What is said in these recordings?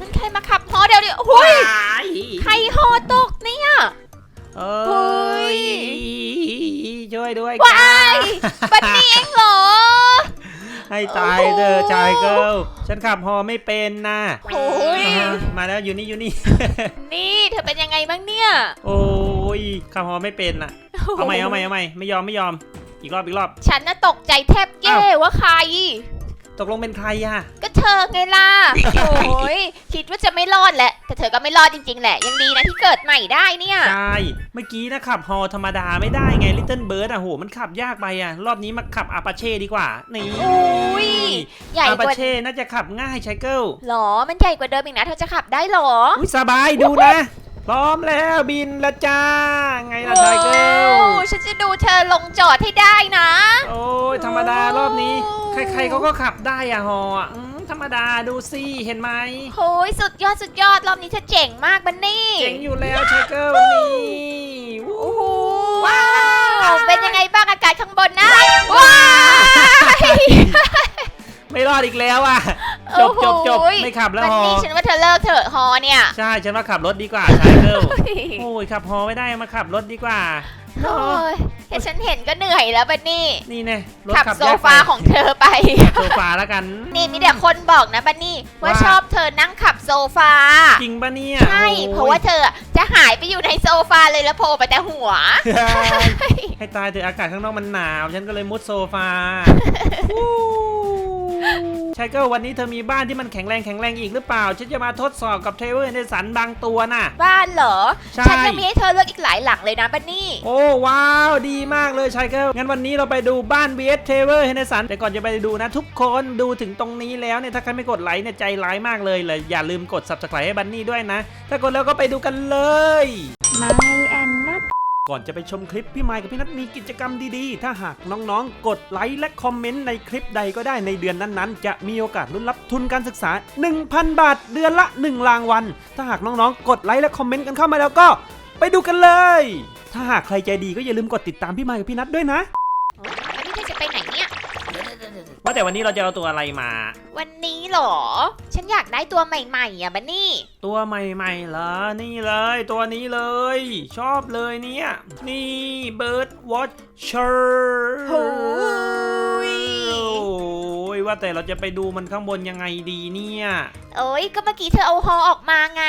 นั่นใครมาขับฮอเดี๋ยวเดี๋ยวโอ้ยใครฮอตกเนี่ยเอเฮ้้ยยช่วยด้วยว้ายบันนี่เองเหรอ ให้ตายเถอะชายเกิลฉันขับฮอไม่เป็นนะโอ้ยอ่ามาแล้วอยู่นี่อยู่นี่ นี่เธอเป็นยังไงบ้างเนี่ย โอ้ยขับฮอไม่เป็นอะเอาใหม่เอาใหม่เอาใหม่ไม่ยอมไม่ยอม อีกรอบอีกรอบ ฉันน่ะตกใจแทบแย่ว่าใคร ตกลงเป็นใครอะก็เธอไงล่ะ โอ้ยคิดว่าจะไม่รอดแหละ แต่เธอก็ไม่รอดจริงๆ แหละ ยังดีนะที่เกิดใหม่ได้เนี่ย ใช่ เมื่อกี้นะขับฮอธรรมดาไม่ได้ไงลิตเติ้ลเบิร์ดอะโหมันขับยากไปอะรอบนี้มาขับอาปาเช่ดีกว่า นี่อุ้ยใหญ่อากปาว่าเช่น่าจะขับง่ายชายเกิลหรอ มันใหญ่กว่าเดิมอีกนะ เธอจะขับได้หรอ อุ้ยสบายดูนะ พร้อมแล้วบินละจ้า ไงล่ะชายเกิลโอ้ฉันจะดูเธอลงจอดให้ได้นะ โอ้ยธรรมดารอบนี้ ใครๆเขาก็ขับได้อะฮออะอืมธรรมดาดูสิเห็นไหมโอ้ยสุดยอดสุดยอดรอบนี้เธอเจ๋งมากบันนี่เจ๋งอยู่แล้วชายเกิลนี่โอ้โหว้าวเป็นยังไงบ้างอากาศข้างบนนะว้ายไม่รอดอีกแล้วอะ จบจบจบไม่ขับแล้วบันฮอนี่ฉันว่าเธอเลิกเถอะฮอเนี่ย ใช่ฉันว่าขับรถดีกว่าชายเกิลโอ้ยขับฮอไม่ได้มาขับรถดีกว่าโอ้ยแค่ฉันเห็นก็เหนื่อยแล้วบันนี่นี่แน่รถขับขับโซยากไปฟาของเธอไป โซฟาแล้วกันนี่มีแต่คนบอกนะบันนี่ว่าว่าชอบเธอนั่งขับโซฟา จริงปะเนี่ยใช่ โอ้ย เพราะว่าเธอจะหายไปอยู่ในโซฟาเลยแล้วโผล่ไปแต่หัว ให้ตายเถอะอากาศข้างนอกมันหนาว ฉันก็เลยมุดโซฟา ชายเกิลวันนี้เธอมีบ้านที่มันแข็งแรงแข็งแรงอีกหรือเปล่า ฉันจะมาทดสอบกับเทเวอร์ในสันบางตัวน่ะ บ้านเหรอ ใช่ ฉันยังมีให้เธอเลือกอีกหลายหลังเลยนะบันนี่โอ้ว้าวดีมากเลยชายเกิลงั้นวันนี้เราไปดูบ้าน VS t a v e r เฮนสันแต่ก่อนจะไปดูนะทุกคนดูถึงตรงนี้แล้วเนี่ยถ้าใครไม่กดไลค์เนี่ยใจร้ายมากเลยเลยอย่าลืมกด subscribe ให้บันนี่ด้วยนะ ถ้ากดแล้วก็ไปดูกันเลยไม่แอนนัท ก่อนจะไปชมคลิปพี่ไมค์กับพี่นัทมีกิจกรรมดีๆ ถ้าหากน้องๆ กดไลค์และคอมเมนต์ในคลิปใดก็ได้ในเดือนนั้นๆ จะมีโอกาสลุ้นรับทุนการศึกษา 1,000 บาท เดือนละ 1 รางวัล ถ้าหากน้องๆ กดไลค์และคอมเมนต์กันเข้ามาแล้วก็ ไปดูกันเลย ถ้าหากใครใจดีก็อย่าลืมกดติดตามพี่ไมค์กับพี่นัทด้วยนะ วันนี้เธอจะไปไหนเนี่ย ว่าแต่วันนี้เราจะเอาตัวอะไรมา วันนี้เหรอ ฉันอยากได้ตัวใหม่ๆอะบันนี่ ตัวใหม่ๆเหรอ นี่เลย ตัวนี้เลย ชอบเลยเนี่ย นี่ Bird Watcher โอ้ย โอ้ยว่าแต่เราจะไปดูมันข้างบนยังไงดีเนี่ย โอ้ยก็เมื่อกี้เธอเอาฮอออกมาไง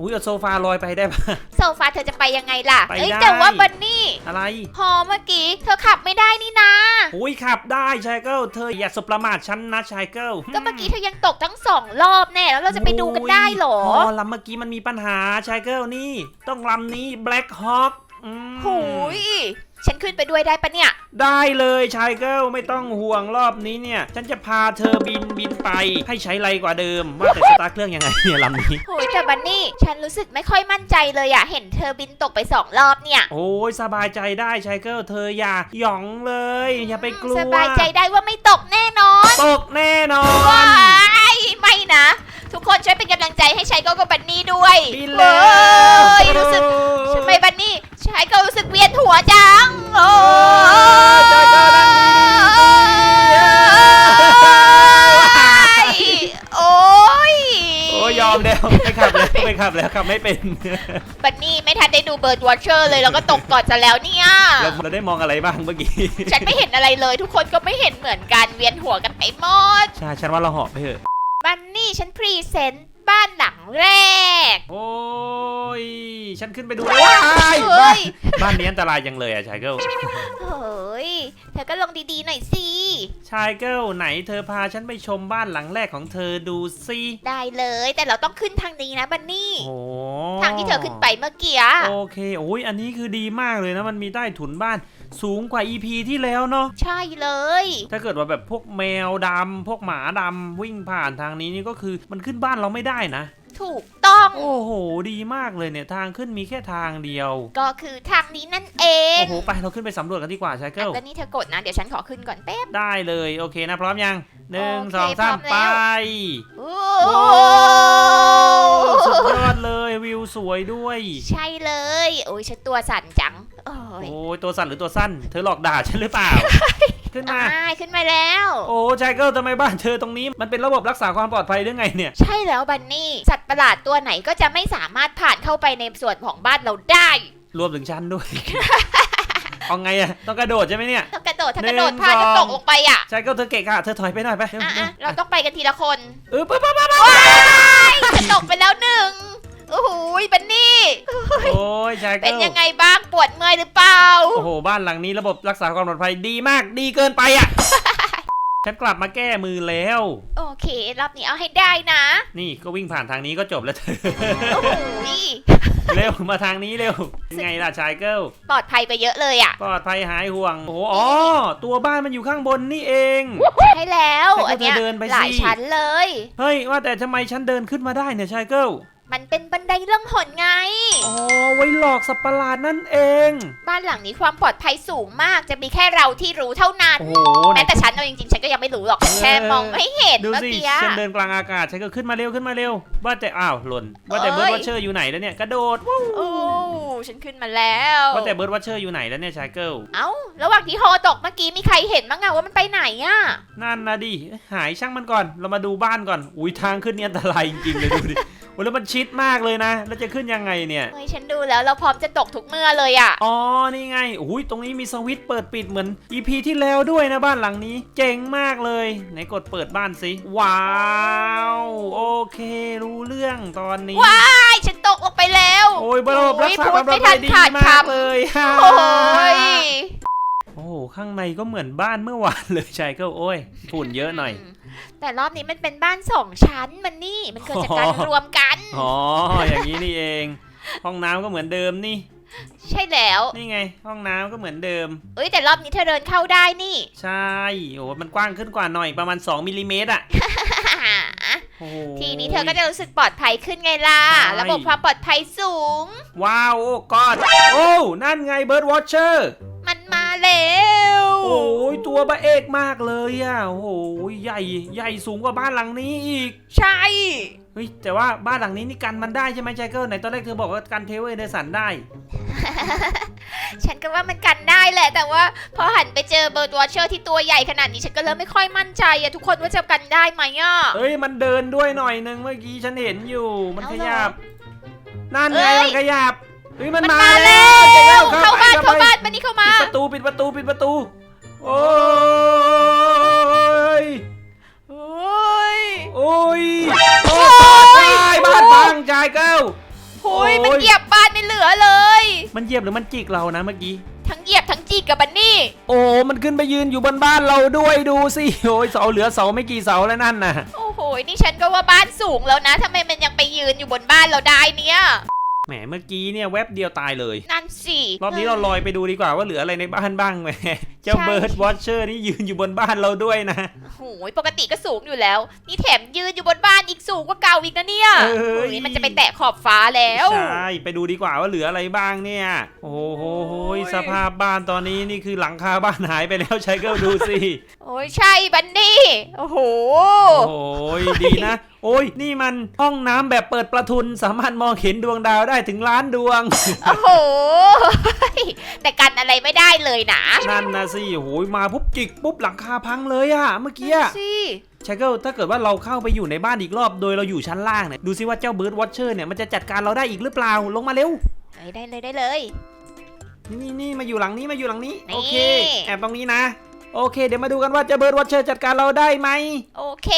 อุ้ยเอาโซฟาลอยไปได้ปะ โซฟาเธอจะไปยังไงล่ะ ไปเอ้ยได้ แต่ว่าบันนี่ อะไรฮอเมื่อกี้ เธอขับไม่ได้นี่นะอุ้ยขับได้ชายเกิลเธออย่าสบประมาทฉันนะชายเกิลก็เมื่อกี้เธอยังตกทั้งสองรอบแน่แล้วเราจะไปดูกันได้เหรออ๋อลำเมื่อกี้มันมีปัญหาชายเกิลนี่ ต้องลำนี้ Black Hawk อืมหูย ฉันขึ้นไปด้วยได้ปะเนี่ย ได้เลยชายเกิลไม่ต้องห่วงรอบนี้เนี่ย ฉันจะพาเธอบินบินไป ให้ใช้ไรกว่าเดิม ว่าแต่สตาร์ทเครื่องยังไงเนี่ยลำนี้ โอ้ยแต่บันนี่ ฉันรู้สึกไม่ค่อยมั่นใจเลยอะเห็นเธอบินตกไปสองรอบเนี่ยโอ้ยสบายใจได้ชายเกิลเธออย่าหยองเลย อย่าไปกลัวสบายใจได้ว่าไม่ตกแน่นอนตกแน่นอนว้ายไม่นะ ทุกคนช่วยเป็นกำลังใจให้ชายโก็กับบันนี่ด้วยบินแล้วเฮ้ยรู้สึกทำไมบันนี่ชายก็รู้สึกเวียนหัวจัง โอ้ชายเกิลนั่งดียโอ้ยๆโอ้ยยอมแล้วไม่ขับแล้วไม่ขับแล้วขับไม่เป็นบันนี่ไม่ทันได้ดูเบิร์ดวอชเชอร์เลยแล้วก็ตกก่อนซะแล้วเนี่ย เราเราได้มองอะไรบ้างเมื่อกี้ฉันไม่เห็นอะไรเลย ทุกคนก็ไม่เห็นเหมือนกันเวียนหัวกันไปหมด ใช่ฉันว่าเราเหาะไปเถอะบันนี่ฉันพรีเซนต์บ้านหลังแรก โอ้ยฉันขึ้นไปดูว้ายเฮ้ บ้านยบ้านนี้อันตรายจังเลยอะชายเกิลเฮ้ย เธอก็ลงดีๆหน่อยสิ ชายเกิลไหนเธอพาฉันไปชมบ้านหลังแรกของเธอดูสิได้เลย แต่เราต้องขึ้นทางนี้นะบันนี่ โอ้ทางที่เธอขึ้นไปเมื่อกี้โอเคโอ้ยอันนี้คือดีมากเลยนะมันมีใต้ถุนบ้านสูงกว่า EP ที่แล้วเนาะ ใช่เลย ถ้าเกิดว่าแบบพวกแมวดำพวกหมาดำวิ่งผ่านทางนี้นี่ก็คือมันขึ้นบ้านเราไม่ได้นะ ถูกต้อง โอ้โห ดีมากเลยเนี่ยทางขึ้นมีแค่ทางเดียว ก็คือทางนี้นั่นเองโอ้โห ไปเราขึ้นไปสำรวจกันดีกว่าชายเกิลอะแล้วนี่เธอกดนะ เดี๋ยวฉันขอขึ้นก่อนแป๊บ ได้เลย โอเคนะ พร้อมยังหนึ่งโอเคสองสามพร้อมไปแล้ว โอ้โอ้สุดยอดเลยวิวสวยด้วย ใช่เลย โอ้ยฉันตัวสั่นจัง โอ้ยโอ้ยตัวสั้นหรือตัวสั้น เธอหลอกด่าฉันหรือเปล่า ขึ้นมาอ่าขึ้นมาแล้ว โอ้ชายเกิลทำไมบ้านเธอตรงนี้ มันเป็นระบบรักษาความปลอดภัยหรือไงเนี่ย ใช่แล้วบันนี่ สัตว์ประหลาดตัวไหนก็จะไม่สามารถผ่านเข้าไปในส่วนของบ้านเราได้ รวมถึงฉันด้วย เอาไงอะต้องกระโดดใช่ไหมเนี่ย ต้องกระโดดถ้ากหนึ่ระงโดดพลาดจะสตองกลงไปอะชายเกิลเธอเกะกะเธอถอยไปหน่อยไปเร็วอะเร็วอะเราต้องไปกันทีละคนเออปั๊บปั๊บปั๊บว้ายจะตกไปแล้วหนึ่ง โอ้โหบันนี่โอ้ยชายเป็เกินลยังไงบ้างปวดเมื่อยหรือเปล่า โอ้โห บ้านหลังนี้ระบบรักษาความปลอดภัยดีมากดีเกินไปอะ ฉันกลับมาแก้มือแล้ว โอเค รอบนี้เอาให้ได้นะ นี่ก็วิ่งผ่านทางนี้ก็จบแล้วเธอโอ้โหเร็วมาทางนี้เร็วยังไงล่ะชายเกิลปลอดภัยไปเยอะเลยอะ ปลอดภัยหายห่วงโอ้โหอ๋อตัวบ้านมันอยู่ข้างบนนี่เองใช่แล้วแต่ก็อันเนี้ยเธอเดินไปสิหลายชั้นเลย เฮ้ยว่าแต่ทำไมฉันเดินขึ้นมาได้เนี่ยชายเกิล มันเป็นบันไดเรื่องหนไง อ๋อไว้หลอกสัตว์ประหลาดนั่นเอง บ้านหลังนี้ความปลอดภัยสูงมาก จะมีแค่เราที่รู้เท่านั้น โอ้โหไหนแม้แต่ฉันเอาจริงๆ ฉันก็ยังไม่รู้หรอก ฉันแค่เออมองไม่เห็นดูเมื่อสิกี้ฉันเดินกลางอากาศฉันก็ขึ้นมาเร็วขึ้นมาเร็ว ว่าแต่อ้าวหล่น ว่าแต่เอ้เบิร์ยดวัชเชอร์อยู่ไหนแล้วเนี่ยกระโดดวู้โอ้ฉันขึ้นมาแล้ว ว่าแต่เบิร์ดวัชเชอร์อยู่ไหนแล้วเนี่ยชายเกิลเอ้า ระหว่างที่ฮอตกเมื่อกี้มีใครเห็นบ้างอะว่ามันไปไหนอะนั่นนะดิหายช่างมันก่อนเรามาดูบ้านก่อนอุ้ยทางขึ้นเนี่ยอันตรายจริงๆเลยดูดิ โอ้ยแล้วมันชิดมากเลยนะ แล้วจะขึ้นยังไงเนี่ย เฮ้ยฉันดูแล้วเราพร้อมจะตกทุกเมื่อเลยอะอ๋อ นี่ไงอุ้ยตรงนี้มีสวิตช์เปิดปิดเหมือน EP ที่แล้วด้วยนะบ้านหลังนี้ เจ๋งมากเลย ไหนกดเปิดบ้านสิ ว้าว โอเค รู้เรื่องตอนนี้ ว้ายฉันตกลงไปแล้วโอ้ยระบบรักษาโอ้ยความปลอดพูดไม่ทัภัยนดีขาดมากคำเลยโอ้ยโอ้โหข้างในก็เหมือนบ้านเมื่อวานเลยชายเกิลโอ้ยฝุ่นเยอะหน่อย แต่รอบนี้มันเป็นบ้านสองชั้นมันนี่มันเกิดจากการอ๋อรวมกัน อ๋อ อย่างนี้นี่เอง ห้องน้ำก็เหมือนเดิมนี่ ใช่แล้ว นี่ไง ห้องน้ำก็เหมือนเดิม เอ้ยแต่รอบนี้เธอเดินเข้าได้นี่ ใช่ โอ้มันกว้างขึ้นกว่าหน่อยประมาณ 2มิลลิเมตรอะโอ้โหทีนี้เธอก็จะรู้สึกปลอดภัยขึ้นไงล่ะใช่ระบบความปลอดภัยสูง ว้าว โอ้กอดโอ้ นั่นไงเบิร์ดวอชเชอร์ มันมาแล้ว โอ้ ยตัวบะเอกมากเลยอะโอ้โหใหญ่ใหญ่สูงกว่าบ้านหลังนี้อีก ใช่ เฮ้ยแต่ว่าบ้านหลังนี้นี่กันมันได้ใช่ไหมชายเกิลไหนตอนแรกเธอบอกว่ากันเทเวอร์เดสันได้ ฉันก็ว่ามันกันได้แหละ แต่ว่าพอหันไปเจอเบอร์ดวอเชอร์ที่ตัวใหญ่ขนาดนี้ฉันก็เริ่มไม่ค่อยมั่นใจอะทุกคนว่าจะกันได้ไหมอะเอ้ยมันเดินด้วยหน่อยนึงเมื่อกี้ฉันเห็นอยู่มันเอาขเหรอยับนั่นไงเอ้ย มันขยับเฮ้ยมันมันมามาแล้แล้วว เจ๊เข้าบ้านไปเข้าบ้านไปมานี่เข้าปิมาดประตูปิดประตูปิดประตู โอ้ย โอ้ย โอ้ยโอ้ยบ้านพังชายเกิลโอ้ย โอ้ย มันเหยียบบ้านไม่เหลือเลย มันเหยียบหรือมันจิกเรานะเมื่อกี้ ทั้งเหยียบทั้งจีกกับบันนี่ โอ้ มันขึ้นไปยืนอยู่บนบ้านเราด้วยดูสิ โอ้ยเสาเหลือเสาไม่กี่เสาแล้วนั่นน่ะ โอ้โห นี่ฉันก็ว่าบ้านสูงแล้วนะทำไมมันยังไปยืนอยู่บนบ้านเราได้เนี่ย แหมเมื่อกี้เนี่ยแวบเดียวตายเลย นั่นสิรอบนี้เราลอยไปดูดีกว่าว่าเหลืออะไรในบ้านบ้างแหม เจ้าใช่ เบิร์ดวอชเชอร์นี่ยืนอยู่บนบ้านเราด้วยนะ โอ้โหปกติก็สูงอยู่แล้ว นี่แถมยืนอยู่บนบ้านอีกสูงกว่าเก่าอีกนะเนี่ยเอ้ย โอ้ยมันจะไปแตะขอบฟ้าแล้ว ใช่ไปดูดีกว่าว่าเหลืออะไรบ้างเนี่ย โอ้โหโอ้ยสภาพบ้านตอนนี้นี่คือหลังคาบ้านหายไปแล้วใช้เกิลดูสิ โอ้ยใช่บันนี่โอ้โห โอ้ยดีนะ โอ้ยนี่มันห้องน้ำแบบเปิดประทุนสามารถมองเห็นดวงดาวได้ถึงล้านดวง โอ้โห แต่กันอะไรไม่ได้เลยนะ นั่นนะสิโอ้ยมาปุ๊บจิกปุ๊บหลังคาพังเลยอะเมื่อกี้อะสิชายเกิลถ้าเกิดว่าเราเข้าไปอยู่ในบ้านอีกรอบ โดยเราอยู่ชั้นล่างเนี่ยดูซิว่าเจ้าเบิร์ดวอชเชอร์เนี่ยมันจะจัดการเราได้อีกหรือเปล่าลงมาเร็วเฮ้ยได้เลยได้เลย นี่นี่มาอยู่หลังนี้มาอยู่หลังนี้นี่โอเคแอบตรงนี้นะ โอเค เดี๋ยวมาดูกันว่าเจ้าเบิร์ดวอชเชอร์จัดการเราได้ไหมโอเค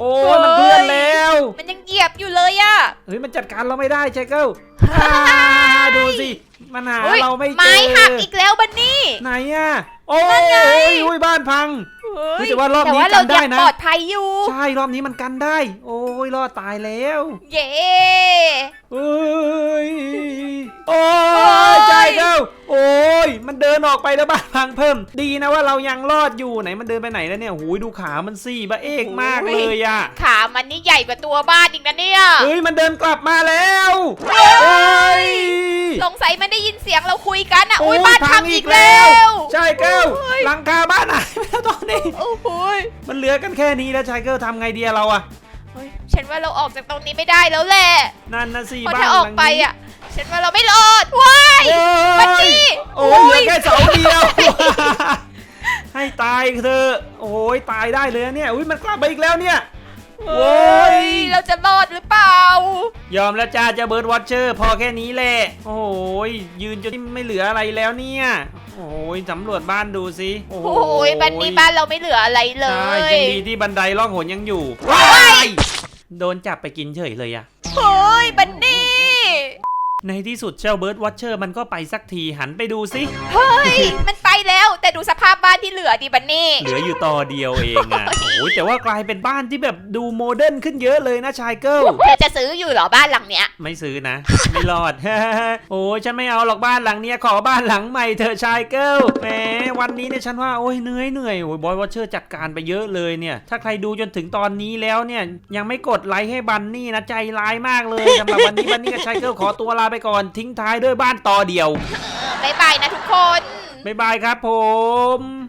โอ้ยมันเคลื่อนแล้วมันยังเหยียบอยู่เลยอะ เฮ้ยมันจัดการเราไม่ได้ชายเกิลอ่า ดูสิมันหาฮ้ยเราไม่เจอไม้หักอีกแล้วบันนี่ ไหนอะโอ้นั่นไงยอุ้ยบ้านพังเฮ้ยแต่ว่ารอบนี้แต่ว่าเรากันได้ยังนะปลอดภัยอยู่ ใช่รอบนี้มันกันได้ โอ้ยรอดตายแล้ว เย้เอ้ยโอ้โอ้ยยใจเก้าโอ้ยมันเดินออกไปแล้วบ้านพังเพิ่ม ดีนะว่าเรายังรอดอยู่ไหนมันเดินไปไหนแล้วเนี่ยหูยดูขามันสี่บะเอกมากเลยอะขามันนี่ใหญ่กว่าตัวบ้านอีกนะเนี่ยเฮ้ยมันเดินกลับมาแล้วเฮ้ยสงสัย มันได้ยินเสียงเราคุยกันอะโอ้อุ้ยยบ้านพัพังงอีอีกกแล้แล้ววใช่เก้าโอ้ยหลังคาบ้านหายไปแล้วตอนนี้โอ้โหยมันเหลือกันแค่นี้แล้วชายเกิลทำไงดีอะเราอะเฮ้ยฉันว่าเราออกจากตรงนี้ไม่ได้แล้วแหละนั่นนะสิเพราะบ้านถ้าหอลัอกงไปนี้อะฉันว่าเราไม่รอดว้ายโอ้บันยนี่โอ้ยเหลือแค่เสาเดียวให้ตายเถอะโอ้ยตายได้เลยนะเนี่ยอุ้ยมันกลับมาอีกแล้วเนี่ย เฮ้ย เราจะรอดหรือเปล่า ยอมแล้วจ้าเจะเบิร์ดวอชเชอร์ พอแค่นี้แหละ โอ้ยยืนจนไม่เหลืออะไรแล้วเนี่ย โอ้ยสำรวจบ้านดูสิโอ้โอ้ยบ้านนี้บ้านเราไม่เหลืออะไรเลใช่ยยังดีที่บันไดล่องหนยังอยู่ว้ายโดนจับไปกินเฉยเลยอะเฮ้ยบันนี่ในที่สุดเจ้าเบิร์ดวอชเชอร์มันก็ไปสักทีหันไปดูสิเฮ้ย มันไปแล้วแต่ดูสภาพบ้านที่เหลือดิบันนี่ เหลืออยู่ต่อเดียวเองอะโอ้ย แต่ว่ากลายเป็นบ้านที่แบบดูโมเดิร์นขึ้นเยอะเลยนะชายเกิลเธอจะซื้ออยู่เหรอบ้านหลังเนี้ย ไม่ซื้อนะ ไม่รอด โอ้ยฉันไม่เอาหรอกบ้านหลังเนี้ยขอบ้านหลังใหม่เธอะชายเกิลแหมวันนี้เนี่ยฉันว่าโอ้ยเหนื่อยเหนื่อยโอ้ยบอยวอชเชอร์จัดการไปเยอะเลยเนี่ย ถ้าใครดูจนถึงตอนนี้แล้วเนี่ยยังไม่กดไลค์ให้บันนี่นะใจร้ายมากเลยสำหรับวันนี้บันนี่กับชายเกิลขอตัวลาไปก่อนทิ้งท้ายด้วยบ้านต่อเดียวบ๊ายบายนะทุกคน บ๊ายบายครับผม